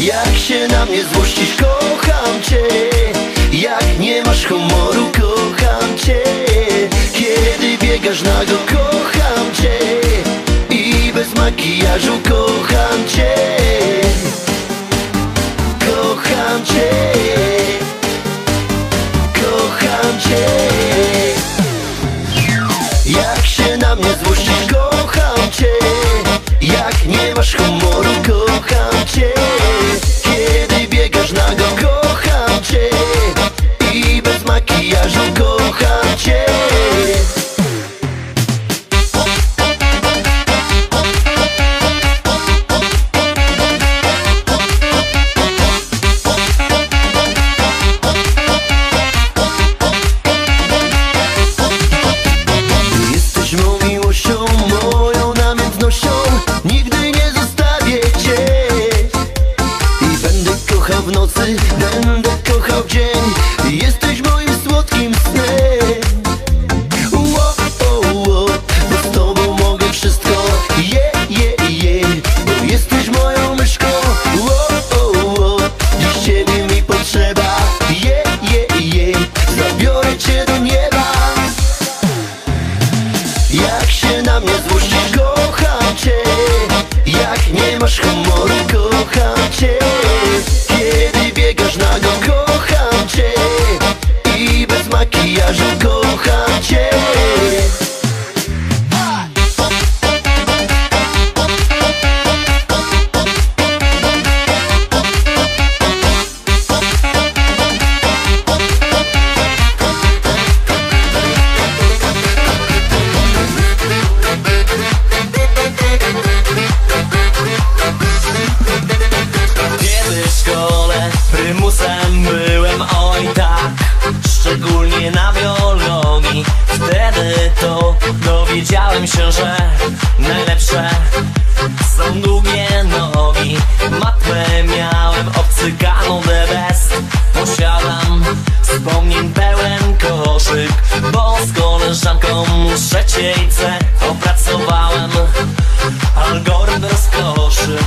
Jak się na mnie złościsz, kocham cię. Jak nie masz humoru, kocham cię. Kiedy biegasz nago, kocham cię. I bez makijażu, kocham cię. Kocham cię Jak się na mnie złościsz, masz humoru, kocham cię. Kiedy biegasz nago, kocham cię. I bez makijażu, best Posiadam wspomnień pełen koszyk Bo z koleżanką trzeciej C opracowałem algorytm rozkoszy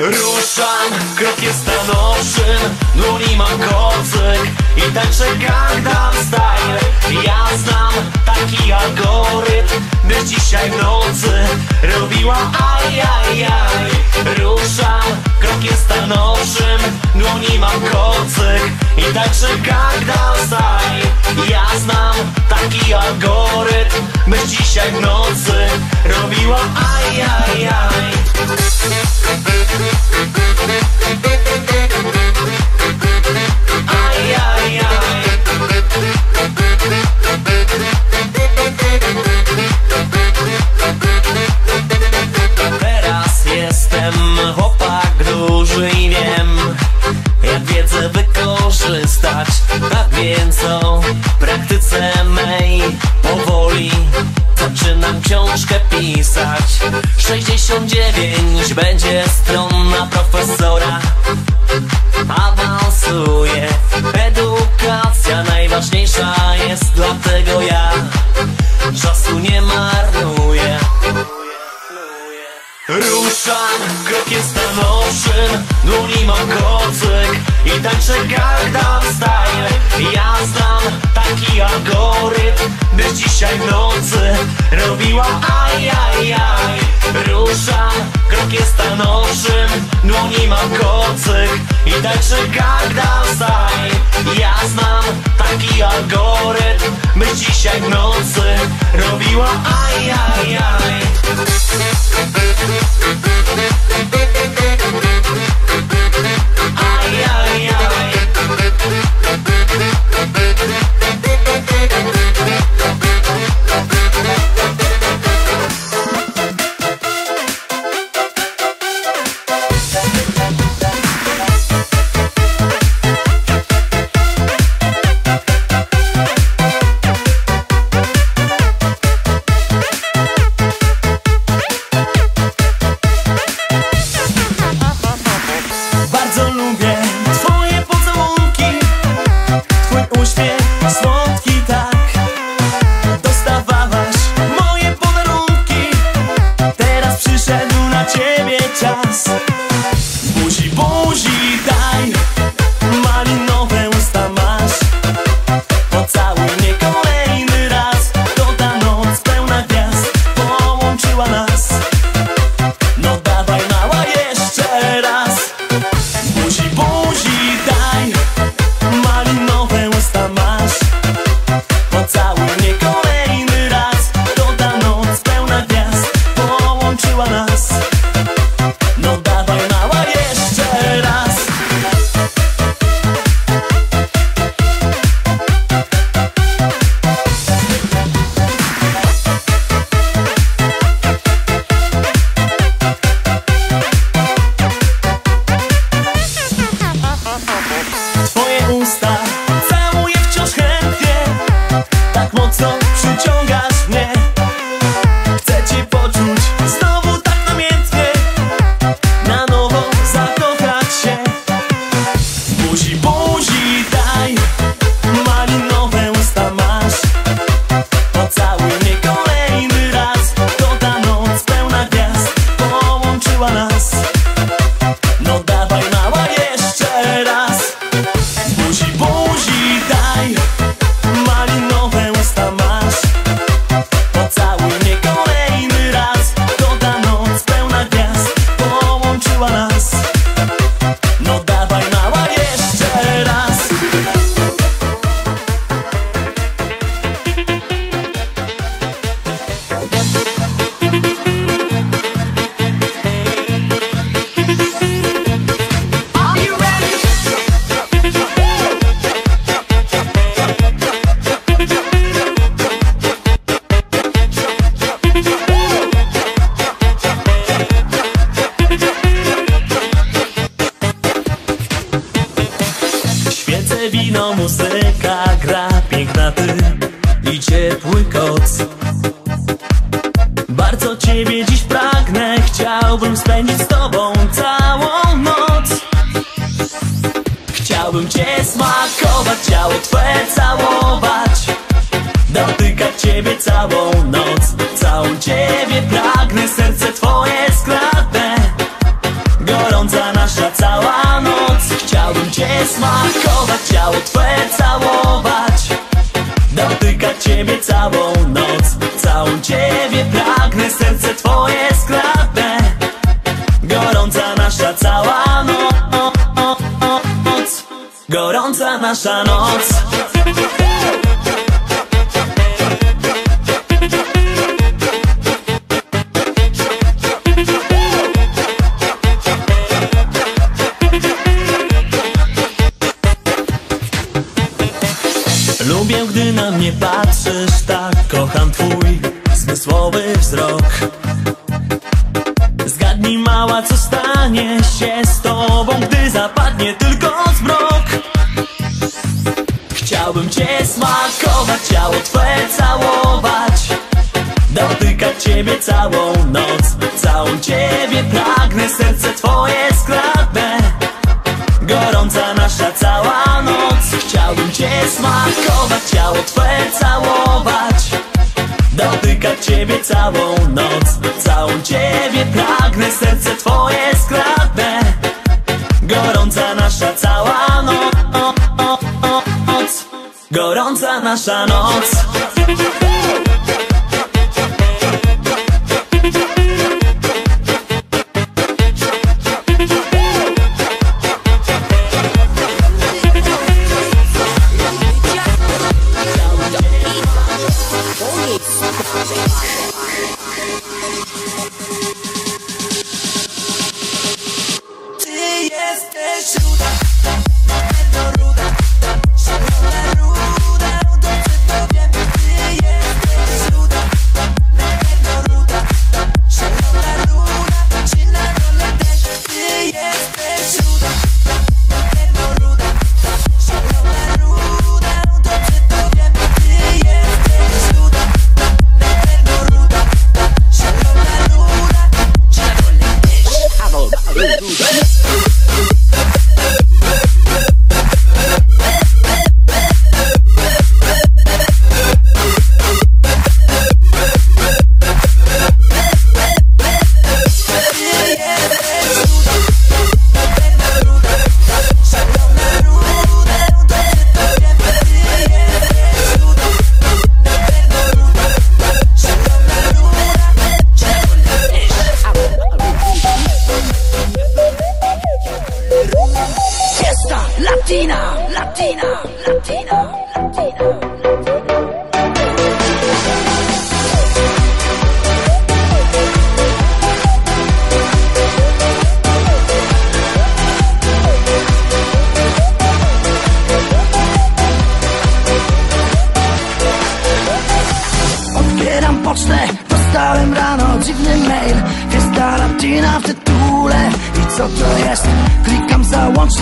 Ruszam krokiem stanowczym Dłoni mam kocyk I tańczę Gangnam Style. Ja znam taki algorytm Byś dzisiaj w nocy Robiła aj, aj, aj Ruszam krokiem stanowczym Dłoni mam kocyk. I tańczę Gangnam Style. Ja znam taki algorytm Byś dzisiaj w nocy Robiła aj, aj, aj Aj, dzisiaj w nocy Robiła aj, aj, aj Ruszam krokiem stanowczym Dłoni mam kocyk I Gangnam Style Ja znam taki algorytm Byś dzisiaj w nocy Robiła aj, aj Aj, Bardzo ciebie dziś pragnę Chciałbym spędzić z tobą całą noc. Chciałbym cię smakować, ciało twe całować. Dotykać ciebie całą noc Całą ciebie pragnę, serce twoje skradnę. Gorąca nasza cała noc. Chciałbym cię smakować, ciało twe całować ciebie całą noc Całą ciebie pragnę, serce twoje skradnę Gorąca nasza cała no- noc Gorąca nasza noc mnie patrzysz, tak kocham twój zmysłowy wzrok. Zgadnij mała, co stanie się z tobą, gdy zapadnie tylko zmrok. Chciałbym cię smakować, ciało twe całować. Dotykać ciebie całą noc Całą ciebie pragnę, serce twoje ciebie całą noc Całą ciebie pragnę, serce twoje skradnę. Gorąca nasza cała no- noc Gorąca nasza noc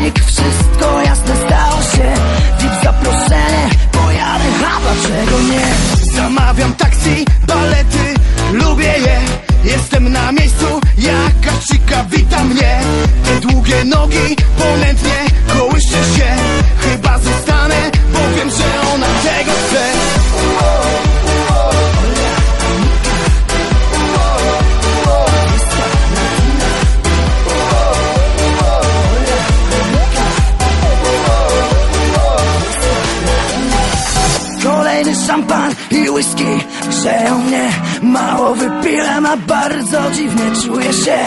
take off wypiłem, a bardzo dziwnie czuję się.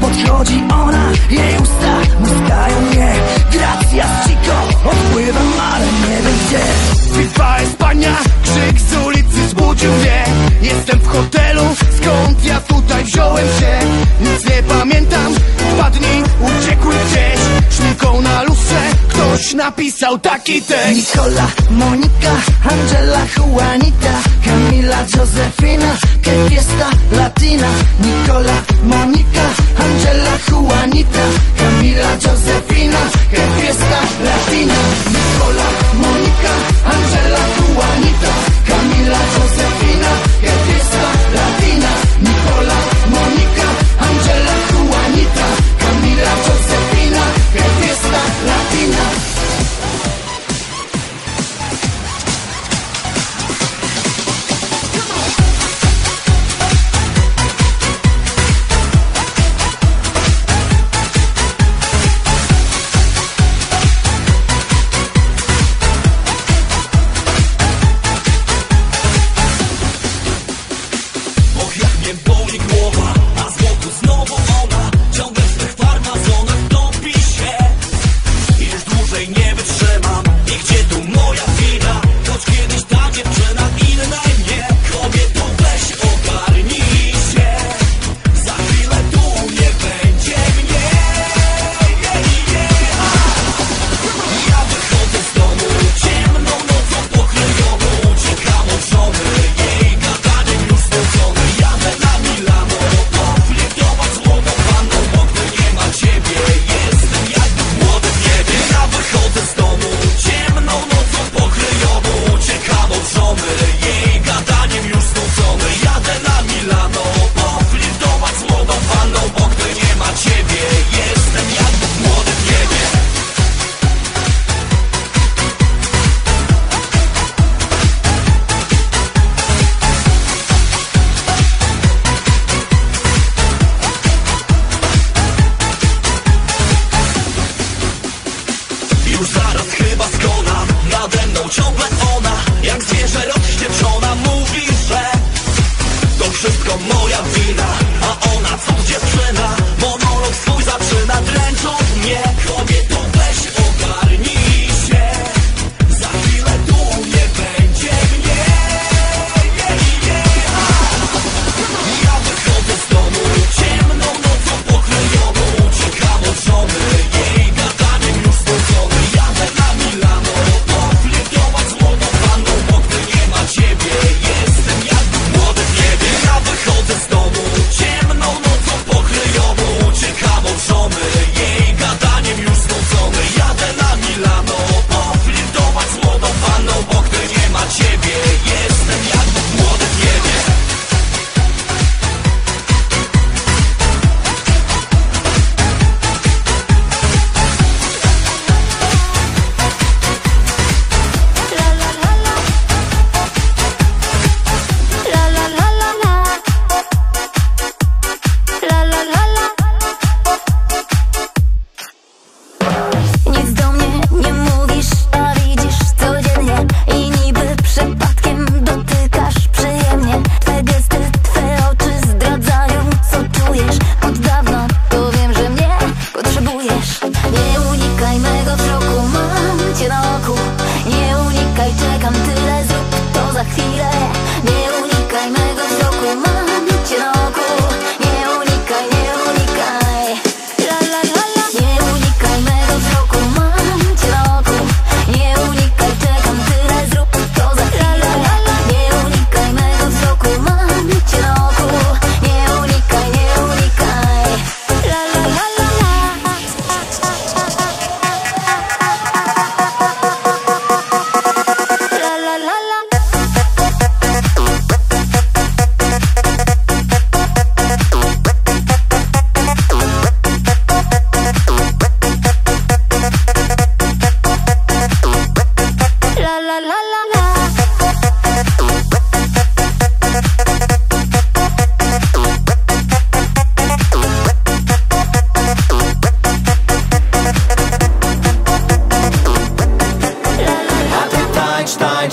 Podchodzi ona, jej usta muskają mnie. Gracias chico, odpływam, ale nie wiem gdzie. Viva Espania, krzyk z ulicy zbudził mnie. Jestem w hotelu, skąd ja tutaj wziąłem się? Nic nie pamiętam, dwa dni uciekły gdzieś. Szminką na lustrze, ktoś napisał taki tekst. Nicola, Monika, Angela, Juanita Camila, Josefina, que fiesta latina Nicola, Monika, Angela, Juanita Camila, Josefina,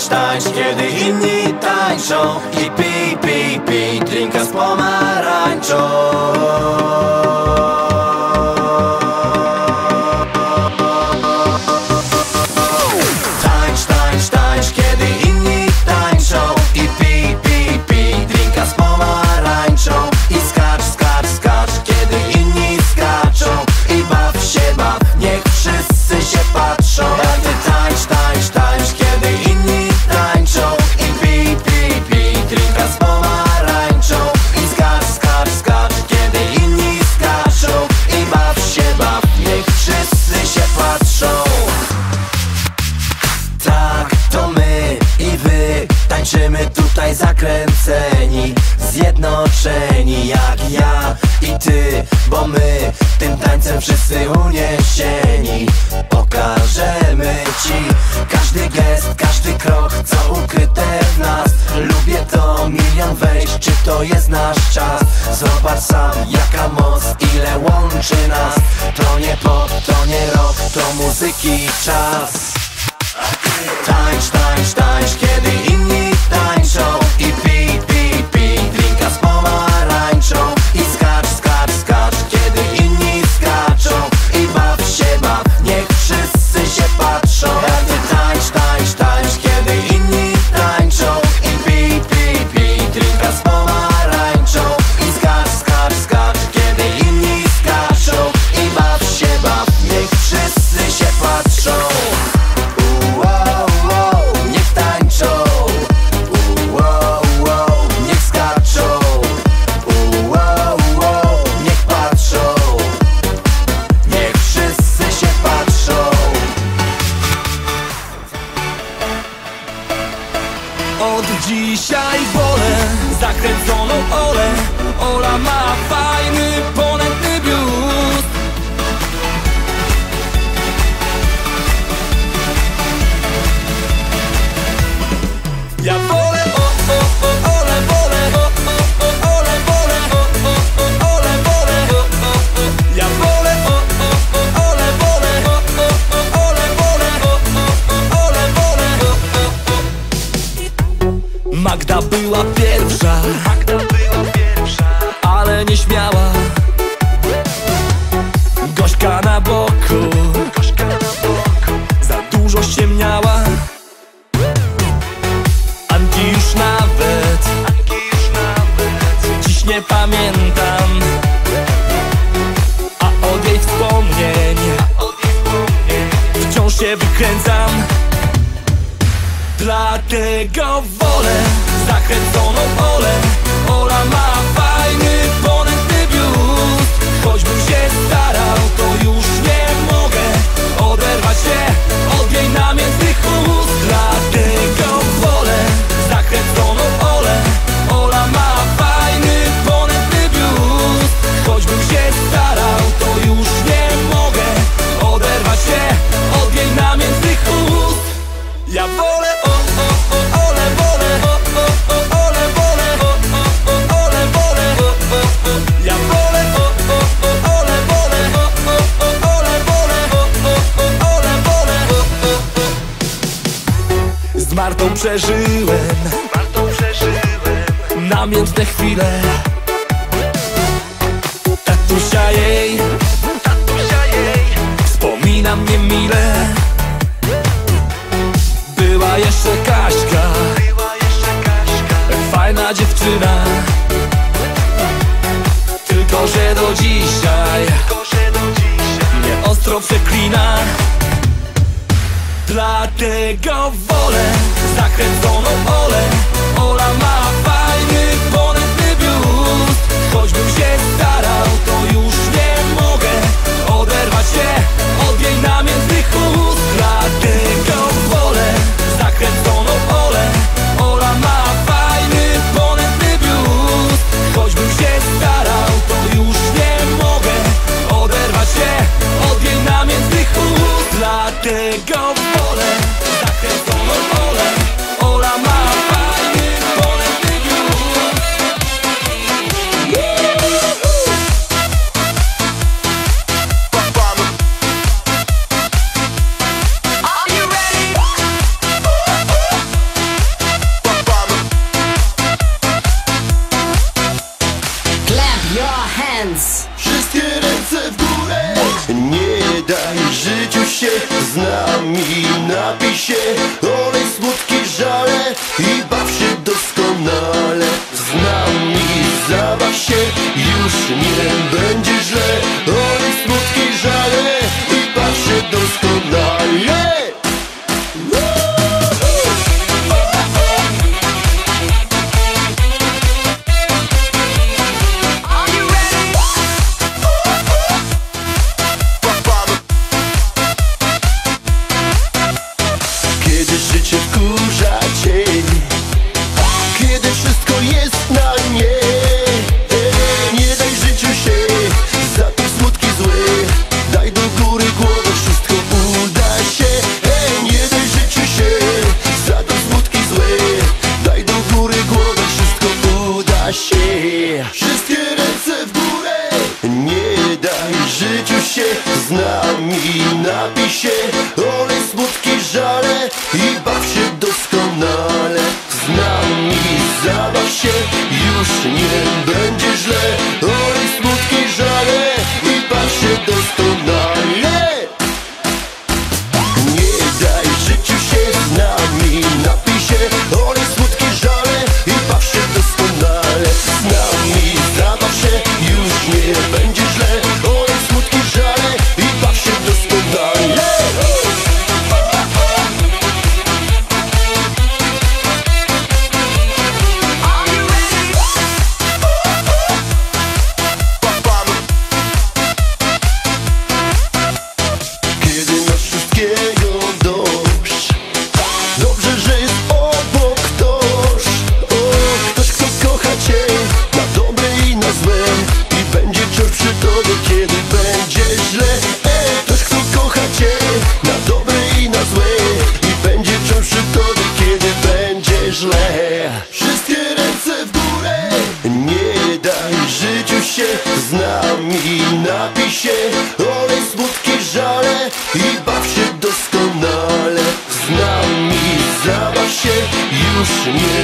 tańcz, kiedy inni tańczą I pij, pij, pij, drinka z pomarańczą Dlatego wolę zachęconą Olę Ola ma fajny, ponętny biust. Choćbym się starał, to już nie mogę Oderwać się o Z Martą przeżyłem. Namiętne chwile. Tatusia jej. Wspomina mnie mile. Była jeszcze Kaśka. Fajna dziewczyna. Tylko, że do dzisiaj. Mnie ostro przeklina Dlatego wolę Zakręconą Olę. Ola ma fajny, ponętny biust. Choćbym się starał, to już nie mogę Oderwać się od jej namiętnych ust. Dlatego wolę Zakręconą Olę. Ola ma Na dobre i na złe. I będzie wciąż przy tobie, kiedy będzie źle. E, Ktoś, kto kocha cię Na dobre i na złe. I będzie wciąż przy tobie, kiedy będzie źle. Wszystkie ręce w górę. Nie daj życiu się z nami. Napij się, olej smutki, żale. I baw się doskonale Z nami. Zabaw się, już nie